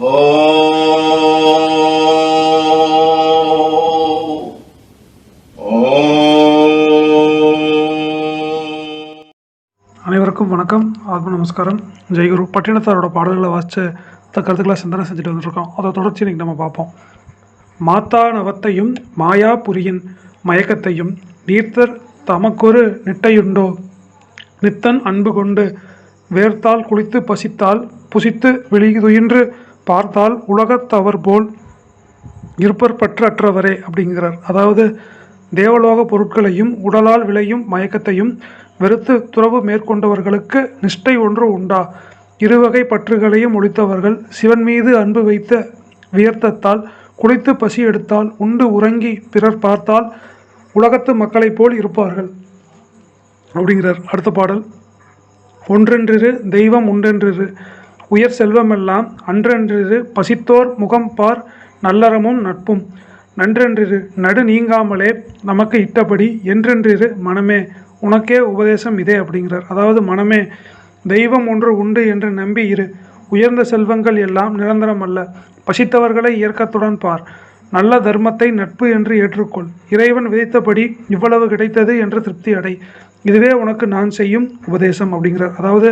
அனைவருக்கும் வணக்கம். ஆத்ம நமஸ்காரம். ஜெய்குரு பட்டினத்தாரோட பாடல்களை வாசித்து கருத்துக்களை சிந்தனை செஞ்சுட்டு வந்துருக்கோம். அதை தொடர்ச்சி இன்னைக்கு நம்ம பார்ப்போம். மாத்தா நவத்தையும் மாயா புரியின் மயக்கத்தையும் நீர்த்தர் தமக்கொரு நிட்டையுண்டோ? நித்தன் அன்பு கொண்டு வேர்த்தால் குளித்து பசித்தால் புசித்து விழிதுயின்று பார்த்தால் உலகத்தவர் போல் இருப்பர் பற்றற்றவரே அப்படிங்கிறார். அதாவது தேவலோக பொருட்களையும் உடலால் விளையும் மயக்கத்தையும் வெறுத்து துறவு மேற்கொண்டவர்களுக்கு நிஷ்டை ஒன்று உண்டா? இருவகை பற்றுகளையும் ஒழித்தவர்கள் சிவன் மீது அன்பு வைத்த வியர்த்தத்தால் குளித்து பசி எடுத்தால் உண்டு உறங்கி பிறர் பார்த்தால் உலகத்து மக்களைப் போல் இருப்பார்கள் அப்படிங்கிறார். அடுத்த பாடல். ஒன்றென்றிரு தெய்வம் உண்டென்றிரு. உயர் செல்வமெல்லாம் அன்றென்றிரு பசித்தோர் முகம் பார் நல்லறமும் நட்பும். நன்றென்றிரு நடு நீங்காமலே நமக்கு இட்டபடி என்றென்றிரு மனமே. உனக்கே உபதேசம் இதே அப்படிங்கிறார். அதாவது மனமே தெய்வம் ஒன்று உண்டு என்று நம்பி இரு. உயர்ந்த செல்வங்கள் எல்லாம் நிரந்தரம் அல்ல. பசித்தவர்களை இயக்கத்துடன் பார். நல்ல தர்மத்தை நட்பு என்று ஏற்றுக்கொள். இறைவன் விதைத்தபடி இவ்வளவு கிடைத்தது என்று திருப்தி அடை. இதுவே உனக்கு நான் செய்யும் உபதேசம் அப்படிங்கிறார். அதாவது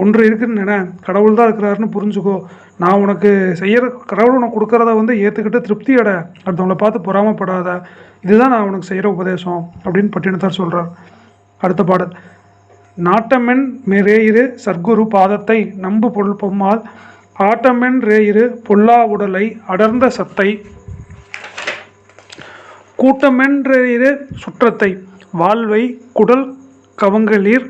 ஒன்று இருக்குன்னு நினை கடவுள் தான் இருக்கிறாருன்னு புரிஞ்சுக்கோ. நான் உனக்கு செய்கிற கடவுள் உனக்கு கொடுக்கறத வந்து ஏற்றுக்கிட்டு திருப்தி அட அடுத்தவங்களை பார்த்து பொறாமப்படாத. இதுதான் நான் உனக்கு செய்கிற உபதேசம் அப்படின்னு பட்டினத்தார் சொல்கிறார் அடுத்த பாடல். நாட்டமென் ரேயிரு சர்க்குரு பாதத்தை நம்பு பொருள் பொம்மால் ஆட்டமென் ரேயிரு பொல்லா உடலை அடர்ந்த சத்தை. கூட்டமென்றேயிரு சுற்றத்தை வாழ்வை குடல் கவங்களிர்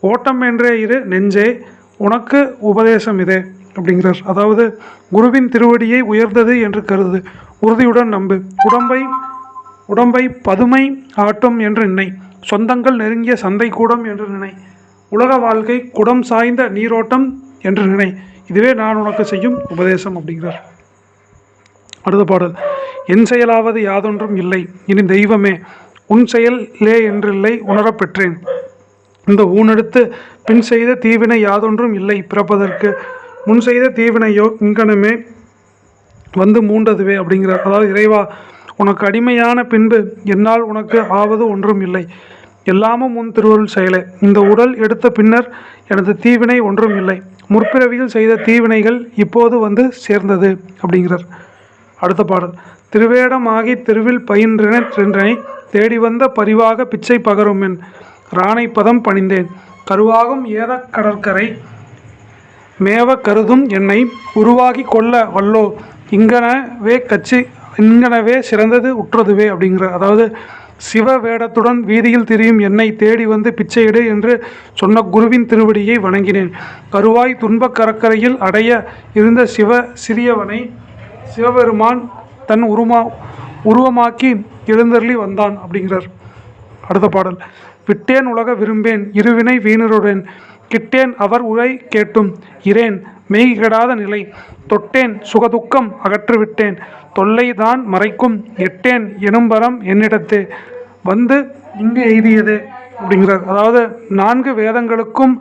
ஓட்டம் என்றே இரு நெஞ்சே உனக்கு உபதேசம் இதே அப்படிங்கிறார். அதாவது குருவின் திருவடியை உயர்ந்தது என்று கருது. உறுதியுடன் நம்பு. உடம்பை உடம்பை பதுமை ஆட்டும் என்று நினை. சொந்தங்கள் நெருங்கிய சந்தை கூடம் என்று நினை. உலக வாழ்க்கை குடம் சாய்ந்த நீரோட்டம் என்று நினை. இதுவே நான் உனக்கு செய்யும் உபதேசம் அப்படிங்கிறார். அடுத்த பாடல். என் செயலாவது யாதொன்றும் இல்லை. இனி தெய்வமே உன் செயலே என்றில்லை உணரப்பெற்றேன் இந்த ஊனெடுத்து பின் செய்த தீவினை யாதொன்றும் இல்லை. பிறப்பதற்கு முன் செய்த தீவினையோ இங்கனமே வந்து மூண்டதுவே அப்படிங்கிறார் அதாவது இறைவா உனக்கு அடிமையான பின்பு என்னால் உனக்கு ஆவது ஒன்றும் இல்லை. எல்லாமும் உன் திருவருள் செயலே. இந்த உடல் எடுத்த பின்னர் எனது தீவினை ஒன்றும் இல்லை. முற்பிறவியில் செய்த தீவினைகள் இப்போது வந்து சேர்ந்தது அப்படிங்கிறார். அடுத்த பாடல். திருவேடமாகி திருவில் பயின்றன சென்றனை தேடி வந்த பரிவாக பிச்சை பகருமென். ராணை பதம் பணிந்தேன். கருவாகும் ஏத கடற்கரை மேவ கருதும் என்னை உருவாகி கொள்ள வல்லோ. இங்கனவே கட்சி இங்கனவே சிறந்தது உற்றதுவே அப்படிங்கிற அதாவது சிவ வேடத்துடன் வீதியில் திரியும் என்னை தேடி வந்து பிச்சையிடு என்று சொன்ன குருவின் திருவடியை வணங்கினேன். கருவாய் துன்பக் கடற்கரையில் அடைய இருந்த சிவ சிறியவனை சிவபெருமான் தன் உருமா உருவமாக்கி எழுந்தருளி வந்தான் அப்படிங்கிறார். அடுத்த பாடல். விட்டேன் உலக விரும்பேன் இருவினை வீணருடன் கிட்டேன் அவர் உரை கேட்டும் இரேன் மெய்கிடாத நிலை தொட்டேன் சுகதுக்கம் அகற்றுவிட்டேன் தொல்லைதான் மறைக்கும் எட்டேன் எனும்பரம் என்னிடத்தே வந்து இங்கு எய்தியது அப்படிங்கிறார். அதாவது நான்கு வேதங்களுக்கும்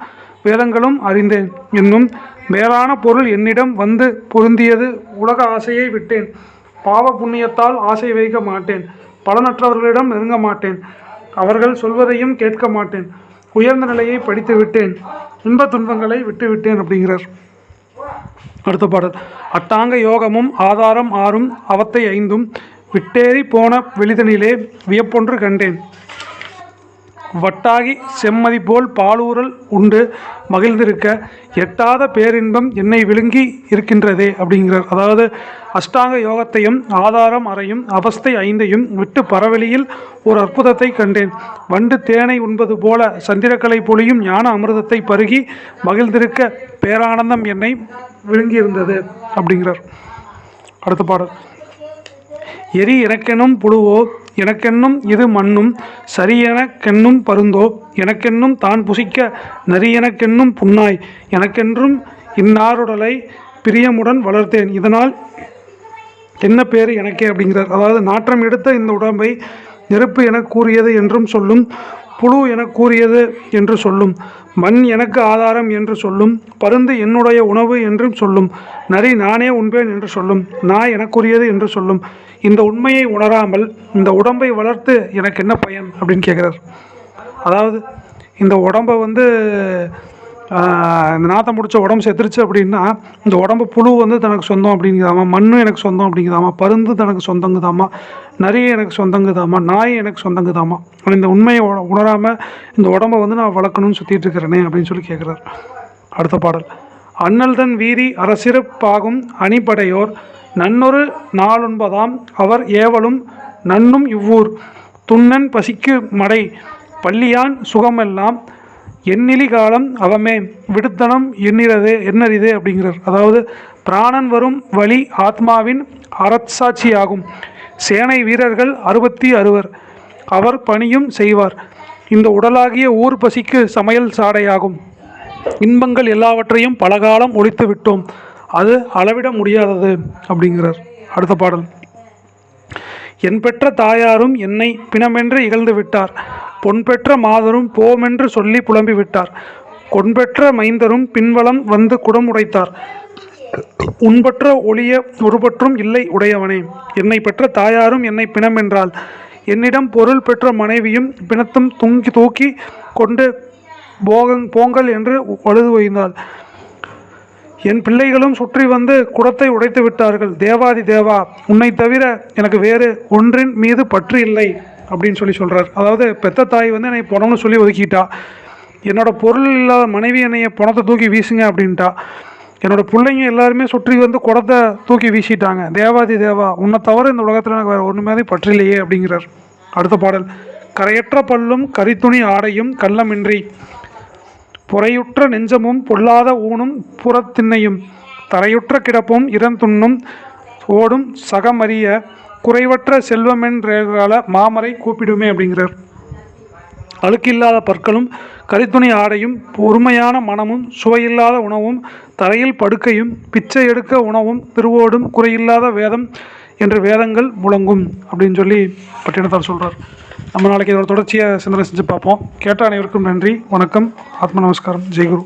வேதங்களும் அறிந்தேன். என்னும் மேலான பொருள் என்னிடம் வந்து பொருந்தியது உலக ஆசையை விட்டேன். பாவ புண்ணியத்தால் ஆசை வைக்க மாட்டேன். பலனற்றவர்களிடம் நெருங்க மாட்டேன். அவர்கள் சொல்வதையும் கேட்க மாட்டேன். உயர்ந்த நிலையை படித்து விட்டேன் இன்ப துன்பங்களை விட்டு விட்டேன் அப்படிங்கிறார். அடுத்த பாடல். அட்டாங்க யோகமும் ஆதாரம் ஆறும் அவத்தை ஐந்தும் விட்டேறி போன வெளிதனிலே வியப்பொன்று கண்டேன். வட்டாகி செம்மதி போல் பாலூரல் உண்டு. மகிழ்ந்திருக்க எட்டாத பேரின்பம் என்னை விழுங்கி இருக்கின்றதே அப்படிங்கிறார். அதாவது அஷ்டாங்க யோகத்தையும் ஆதாரம் அறையும் அவஸ்தை ஐந்தையும் விட்டு பரவெளியில் ஒரு அற்புதத்தை கண்டேன். வண்டு தேனை உண்பது போல சந்திரக்கலை பொழியும் ஞான அமிர்தத்தை பருகி மகிழ்ந்திருக்க பேரானந்தம் என்னை விழுங்கியிருந்தது அப்படிங்கிறார். அடுத்த பாடல். எரி எனக்கெனும் புழுவோ எனக்கென்னும் இது மண்ணும் சரியெனக்கென்னும் பருந்தோ எனக்கென்னும் தான் புசிக்க நரியெனக்கென்னும் புண்ணாய் எனக்கென்றும் இன்னாருடலை பிரியமுடன் வளர்த்தேன். இதனால் என்ன பேர் எனக்கே அப்படிங்கிறார். அதாவது நாற்றம் எடுத்த இந்த உடம்பை நெருப்பு என கூறியது என்றும் சொல்லும் புழு என கூறியது என்று சொல்லும் மண் எனக்கு ஆதாரம் என்று சொல்லும் பருந்து என்னுடைய உணவு என்றும் சொல்லும் நரி நானே உண்பேன் என்று சொல்லும் நாய் எனக்குரியது என்று சொல்லும் இந்த உண்மையை உணராமல் இந்த உடம்பை வளர்த்து எனக்கு என்ன பயன் அப்படின்னு கேட்குறார். அதாவது இந்த உடம்பை வந்து இந்த நாத்தம் முடிச்ச உடம்பு செத்துருச்சு அப்படின்னா இந்த உடம்பு புழு வந்து தனக்கு சொந்தம் அப்படிங்குதாமா மண்ணும் எனக்கு சொந்தம் அப்படிங்குதாமா பருந்து தனக்கு சொந்தங்குதாமா நிறைய எனக்கு சொந்தங்குதாமா நாய் எனக்கு சொந்தங்குதாமா. இந்த உண்மையை உணராமல் இந்த உடம்பை வந்து நான் வளர்க்கணும்னு சுற்றிட்டு இருக்கிறேனே அப்படின்னு சொல்லி கேட்குறாரு. அடுத்த பாடல். அண்ணல் தன் வீரி அரசிறப்பாகும் அணிப்படையோர் நன்னொரு நாளொன்பதாம் அவர் ஏவலும் நன்னும் இவ்வூர். துண்ணன் பசிக்கு மடை. பள்ளியான் சுகமெல்லாம் எண்ணிலி காலம் அவமே. விடுத்தனம் எண்ணிறதே எண்ணறிதே அப்படிங்கிறார். அதாவது பிராணன் வரும் வழி ஆத்மாவின் அறச்சாட்சியாகும். சேனை வீரர்கள் அறுபத்தி அறுவர். அவர் பணியும் செய்வார். இந்த உடலாகிய ஊர் பசிக்கு சமையல் சாடையாகும். இன்பங்கள் எல்லாவற்றையும் பலகாலம் ஒழித்து விட்டோம் அது அளவிட முடியாதது அப்படிங்கிறார். அடுத்த பாடல். என் பெற்ற தாயாரும் என்னை பிணமென்று இகழ்ந்து விட்டார். பொன் பெற்ற மாதரும் போமென்று சொல்லி புலம்பி விட்டார். கொன்பெற்ற மைந்தரும் பின்வலம் வந்து குடம் உடைத்தார் உன்பற்ற ஒளிய ஒருபற்றும் இல்லை உடையவனே. என்னை பெற்ற தாயாரும் என்னை பிணமென்றால். என்னிடம் பொருள் பெற்ற மனைவியும் பிணத்தும் தூங்கி தூக்கி கொண்டு போகங் போங்கல் என்று வழுது வைந்தாள் என் பிள்ளைகளும் சுற்றி வந்து குடத்தை உடைத்து விட்டார்கள். தேவாதி தேவா உன்னை தவிர எனக்கு வேறு ஒன்றின் மீது பற்று இல்லை அப்படின்னு சொல்லி சொல்கிறார் அதாவது பெத்த தாய் வந்து என்னை பணம்னு சொல்லி ஒதுக்கிட்டா. என்னோட பொருள் இல்லாத மனைவி என்னைய பணத்தை தூக்கி வீசுங்க அப்படின்ட்டா. என்னோட பிள்ளைங்க எல்லாருமே சுற்றி வந்து குடத்தை தூக்கி வீசிட்டாங்க. தேவாதி தேவா உன்னை தவிர இந்த உலகத்தில் எனக்கு வேறு ஒன்றுமே பற்றில்லையே அப்படிங்கிறார். அடுத்த பாடல். கரையற்ற பல்லும் கரித்துணி ஆடையும் கள்ளமின்றி. புறையுற்ற நெஞ்சமும் பொல்லாத ஊனும் புறத்திண்ணையும் தரையுற்ற கிடப்பும் இறந்துண்ணும் ஓடும் சகமறிய குறைவற்ற செல்வமென்றேகால மாமரை கூப்பிடுமே அப்படிங்கிறார். அழுக்கில்லாத பற்களும் கரித்துணி ஆடையும் பொறுமையான மனமும் சுவையில்லாத உணவும் தரையில் படுக்கையும் பிச்சை எடுக்க உணவும் திருவோடும் குறையில்லாத வேதம் என்று வேதங்கள் முழங்கும் அப்படின்னு சொல்லி பட்டினத்தார் சொல்கிறார் நம்ம நாளைக்கு இதோட தொடர்ச்சியை சிந்தனை செஞ்சு பார்ப்போம். கேட்ட அனைவருக்கும் நன்றி. வணக்கம். ஆத்ம நமஸ்காரம். ஜெய்குரு.